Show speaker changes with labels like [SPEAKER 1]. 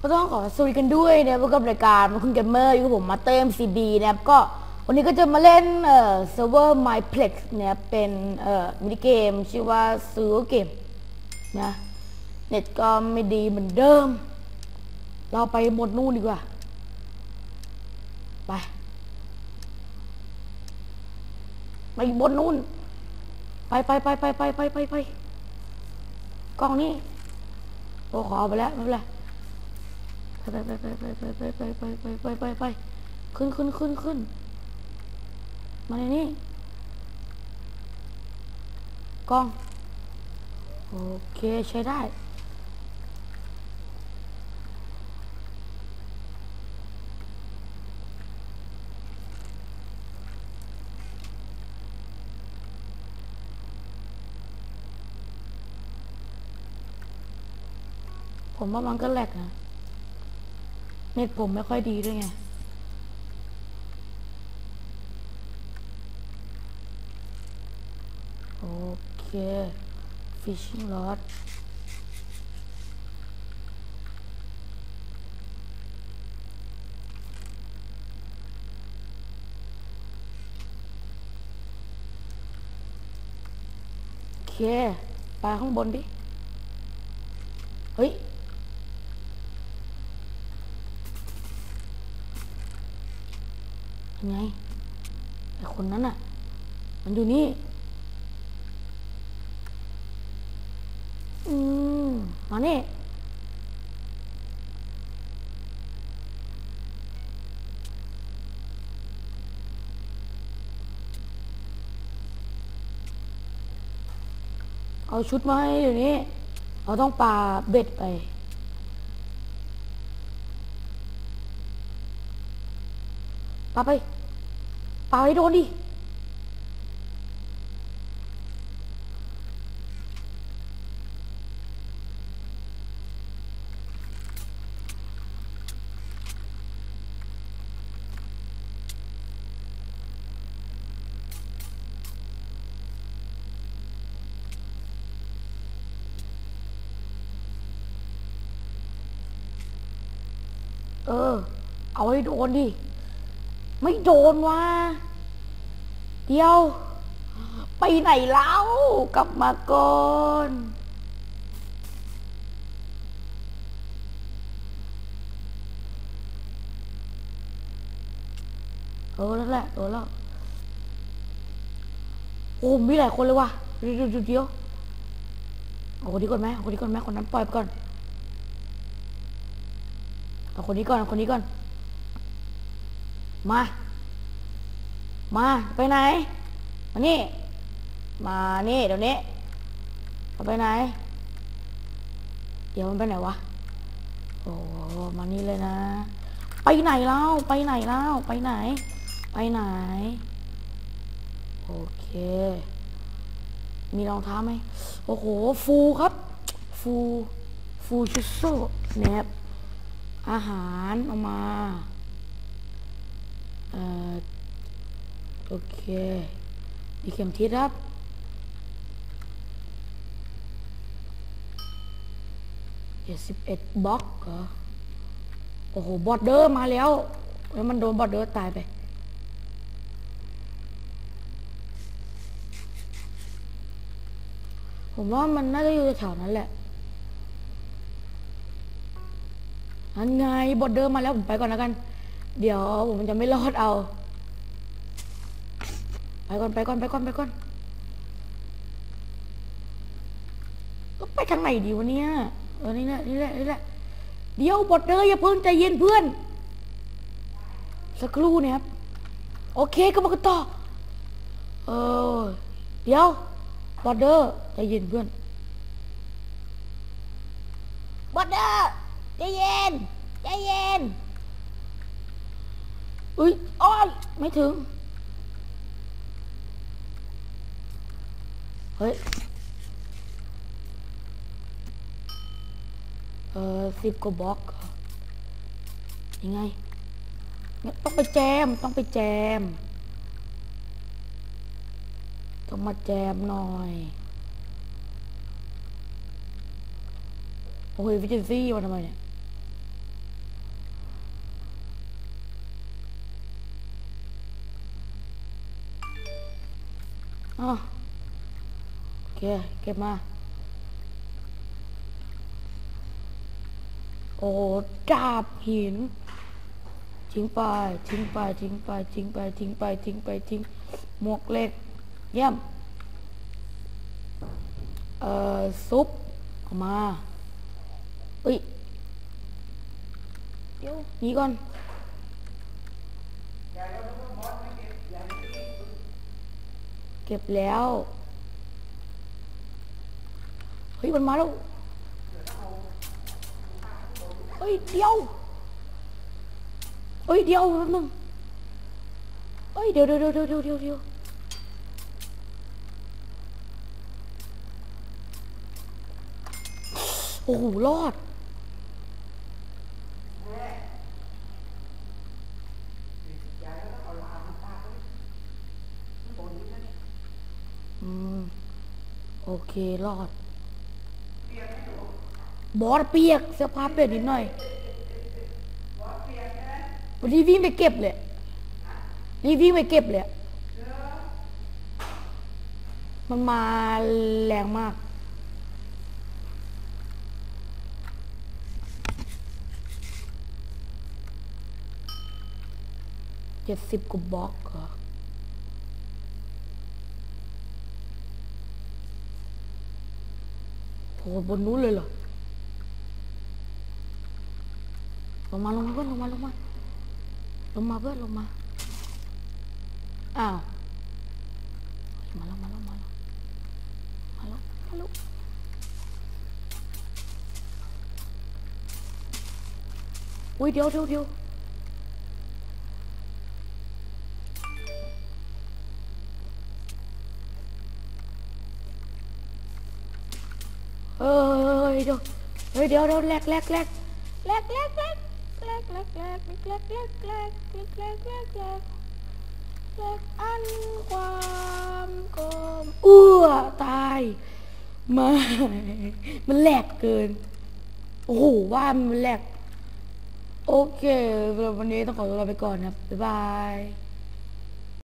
[SPEAKER 1] ก็ต้องขอสวัสดีกันด้วยนะครับพบกับรายการมาคุณเกมเมอร์อยู่กับผมมาเต็มซีบีนะครับก็วันนี้ก็จะมาเล่นเอ่อเซิร์ฟเวอร์ MyPlex เนี่ยเป็นเอ่อมินิเกมชื่อว่าซูเกมนะเน็ตก็ไม่ดีเหมือนเดิม เราไปหมดนู่นดีกว่า ไปไปบนนู่น ไปไปไปไปไปไปไปไปกล้องนี้โอ้ขอไปแล้วไม่เป็นไร ไปไปไปไปไปไปไปไปไปไปไปไปขึ้นขึ้นขึ้นขึ้นมาในนี้กล้อง โอเคใช้ได้ผมว่ามันก็แหลกนะ เน็ตผมไม่ค่อยดีด้วยไงโอเค fishing rod โอเคปลาข้างบนดิ เฮ้ย ยังไงไอคนนั้นอะ มันอยู่นี่ อืม มาเนี่เอาชุดมาให้เดี๋ยวนี้ เราต้องปาเบ็ดไป ปาไปปาให้โดนดิเออ เอาให้โดนดิ ไม่โดนว่ะเดี๋ยว ไปไหนแล้ว กลับมาก่อนเออนั่นแหละเออแล้วโอ้มีหลายคนเลยว่ะเดี๋ยวเดี๋ยวเดี๋ยวเอาคนนี้ก่อนไหมเอาคนนี้ก่อนไหมคนนั้นปล่อยไปก่อนเอาคนนี้ก่อนเอาคนนี้ก่อน มา มาไปไหน มานี่ มานี่เดี๋ยวนี้เอาไปไหน เดี๋ยวมันไปไหนวะ โอ้มานี่เลยนะ ไปไหนแล้วไปไหนแล้วไปไหน ไปไหน โอเค มีรองเท้าไหม โอ้โห ฟูครับ ฟู ฟูชุดโซ่แนบอาหารเอามา เอ่อ โอเคมีเข็มทิศครับ เจ็ดสิบเอ็ดบล็อกเหรอ โอ้โห บอดเดอร์มาแล้ว แล้วมันโดนบอดเดอร์ตายไป ผมว่ามันน่าจะอยู่แถวนั้นแหละอันไงบอดเดอร์มาแล้วผมไปก่อนแล้วกัน เดี๋ยวผมจะไม่รอดเอา ไปก่อนไปก่อนไปก่อนไปก่อนก็ไปทางไหนดีวะเนี่ยเออนี่แหละนี่แหละนี่แหละเดี๋ยวบอดเดอร์อย่าเพิ่งใจเย็นเพื่อน สักครู่เนี่ยครับ โอเคก็มากันต่อเออเดี๋ยวบอดเดอร์ใจเย็นเพื่อนบอดเดอร์ใจเย็นใจเย็นอุ้ยอ้อไม่ถึง เฮ้ย เออสิบกว่าบล็อกยังไง ต้องไปแจม ต้องไปแจม ต้องมาแจมหน่อย โอ้ยวิจิซี่มาทำไมเนี่ยอ๋อ เค เก็บมา โอ้ดาบหินทิ้งไปทิ้งไปทิ้งไปทิ้งไปทิ้งไปทิ้งไปทิ้งหมวกเหล็ก เยี่ยม เอ่อ ซุปออกมาเอ้ยเดี๋ยวหนีก่อนเก็บแล้ว เฮ้ยมันมาแล้วเฮ้ยเดียวเฮ้ยเดียวแป๊บนึงเฮ้ยเดี๋ยวเดี๋ยวเดี๋ยวเดี๋ยวเดี๋ยวเดี๋ยวเดี๋ยวโอ้โหรอดอืมโอเค รอด บอสเปียกเสื้อผ้าเปียกนิดหน่อยวันนี้วิ่งไปเก็บเลยรีวิ่งไปเก็บเลย มันมาแรงมาก เจ็ดสิบกว่าบล็อกเหรอโหบนนู้นเลยเหรอ ลงมาลงมาเพื่อนลงมาลงมาลงมาเพื่อนลงมาอ้าวมาแล้วมาแล้วมาแล้วมาแล้วมาแล้วอุ้ยเดี๋ยวเดี๋ยวเดี๋ยวเอ้ยเดี๋ยวเฮ้ยเดี๋ยวเดี๋ยวแลกแลกแลกแลกแลกแลกแล กแลกแลกแลกแลกแลกแลกแลกแลกแลกแลกอันความกลมอ้วตายมามันแหลกเกิน โอ้โหว่ามันแหลก โอเคสำหรับวันนี้ต้องขอตัวลาไปก่อนนะบ๊ายบาย